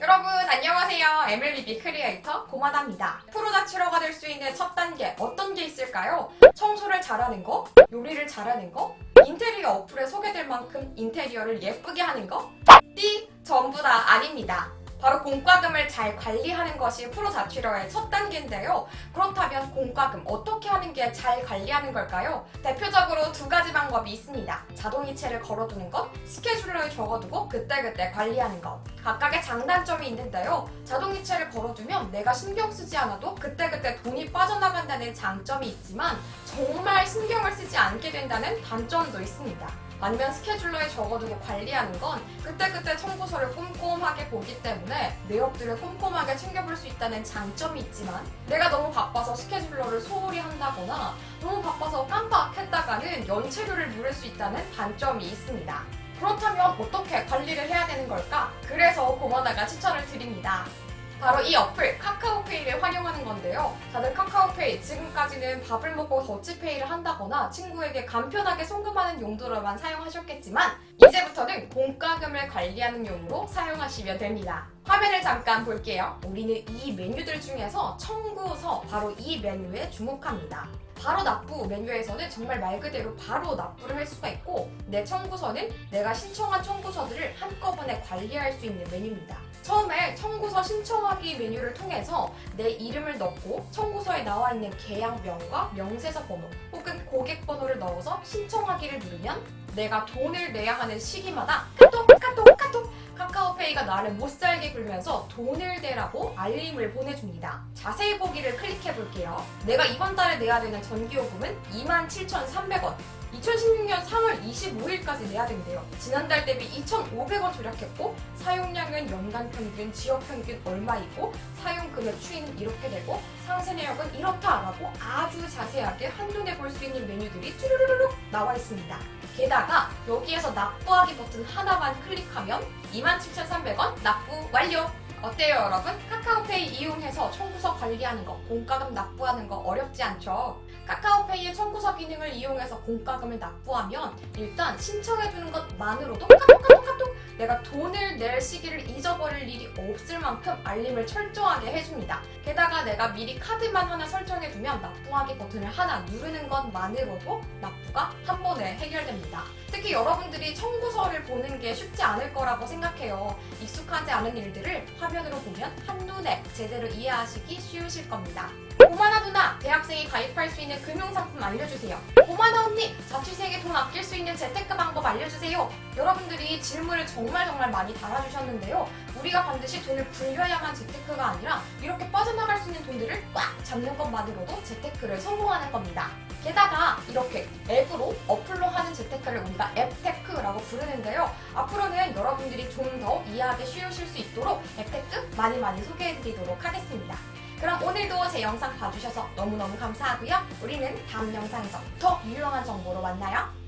여러분 안녕하세요. MLBB 크리에이터 고마다입니다. 프로자치러가 될 수 있는 첫 단계 어떤 게 있을까요? 청소를 잘하는 거, 요리를 잘하는 거, 인테리어 어플에 소개될 만큼 인테리어를 예쁘게 하는 거? 띠 전부 다 아닙니다. 바로 공과금을 잘 관리하는 것이 프로 자취러의 첫 단계인데요. 그렇다면 공과금 어떻게 하는 게 잘 관리하는 걸까요? 대표적으로 두 가지 방법이 있습니다. 자동이체를 걸어두는 것, 스케줄러에 적어두고 그때그때 관리하는 것. 각각의 장단점이 있는데요. 자동이체를 걸어두면 내가 신경 쓰지 않아도 그때그때 돈이 빠져나간다는 장점이 있지만 정말 신경을 쓰지 않게 된다는 단점도 있습니다. 반면 스케줄러에 적어두고 관리하는 건 그때그때 청구서를 꼼꼼하게 보기 때문에 내역들을 꼼꼼하게 챙겨볼 수 있다는 장점이 있지만 내가 너무 바빠서 스케줄러를 소홀히 한다거나 너무 바빠서 깜빡했다가는 연체료를 물을 수 있다는 단점이 있습니다. 그렇다면 어떻게 관리를 해야 되는 걸까? 그래서 고마다가 추천을 드립니다. 바로 이 어플 카카오페이를 활용하는 건데요. 다들 카카오페이 지금까지는 밥을 먹고 더치페이를 한다거나 친구에게 간편하게 송금하는 용도로만 사용하셨겠지만 이제부터는 공과금을 관리하는 용으로 사용하시면 됩니다. 화면을 잠깐 볼게요. 우리는 이 메뉴들 중에서 청구서 바로 이 메뉴에 주목합니다. 바로 납부 메뉴에서는 정말 말 그대로 바로 납부를 할 수가 있고 내 청구서는 내가 신청한 청구서들을 한꺼번에 관리할 수 있는 메뉴입니다. 처음에 청구서 신청하기 메뉴를 통해서 내 이름을 넣고 청구서에 나와 있는 계약명과 명세서 번호 혹은 고객 번호를 넣어서 신청하기를 누르면 내가 돈을 내야 하는 시기마다 카톡 카톡 카톡 카카오페이가 나를 못 살게 굴면서 돈을 내라고 알림을 보내줍니다. 자세히 보기를 클릭해 볼게요. 내가 이번 달에 내야 되는 전기요금은 27,300원. 2016년 3월 25일까지 내야 된대요. 지난달 대비 2,500원 절약했고 사용량은 연간 평균, 지역 평균 얼마이고 사용 금액 추이는 이렇게 되고 상세 내역은 이렇다라고 아주 자세하게 한눈에 볼 수 있는 메뉴들이 쭈루루룩 나와 있습니다. 게다가 여기에서 납부하기 버튼 하나만 클릭하면 27,300원 납부 완료! 어때요 여러분? 카카오페이 이용해서 청구서 관리하는 거, 공과금 납부하는 거 어렵지 않죠? 카카오페이의 청구서 기능을 이용해서 공과금 을 납부하면 일단 신청해주는 것만으로도 카톡 카톡 카톡 내가 돈을 낼 시기를 잊어버릴 일이 없을 만큼 알림을 철저하게 해줍니다. 게다가 내가 미리 카드만 하나 설정해두면 납부하기 버튼을 하나 누르는 것만으로도 납부가 한 번에 해결됩니다. 특히 여러분들이 청구서를 보는 게 쉽지 않을 거라고 생각해요. 익숙하지 않은 일들을 화면으로 보면 한눈에 제대로 이해하시기 쉬우실 겁니다. 고마나 누나, 대학생이 가입할 수 있는 금융상품 알려주세요. 고마나 언니, 자취생이 돈 아낄 수 있는 재테크 방법 알려주세요. 여러분들이 질문을 정말 정말 많이 달아주셨는데요. 우리가 반드시 돈을 불려야만 재테크가 아니라 이렇게 빠져나갈 수 있는 돈들을 꽉 잡는 것만으로도 재테크를 성공하는 겁니다. 게다가 이렇게 앱으로 어플로 하는 재테크를 우리가 앱테크라고 부르는데요. 앞으로는 여러분들이 좀 더 이해하기 쉬우실 수 있도록 앱테크 많이 많이 소개해드리도록 하겠습니다. 그럼 오늘도 제 영상 봐주셔서 너무너무 감사하고요. 우리는 다음 영상에서 더 유용한 정보로 만나요.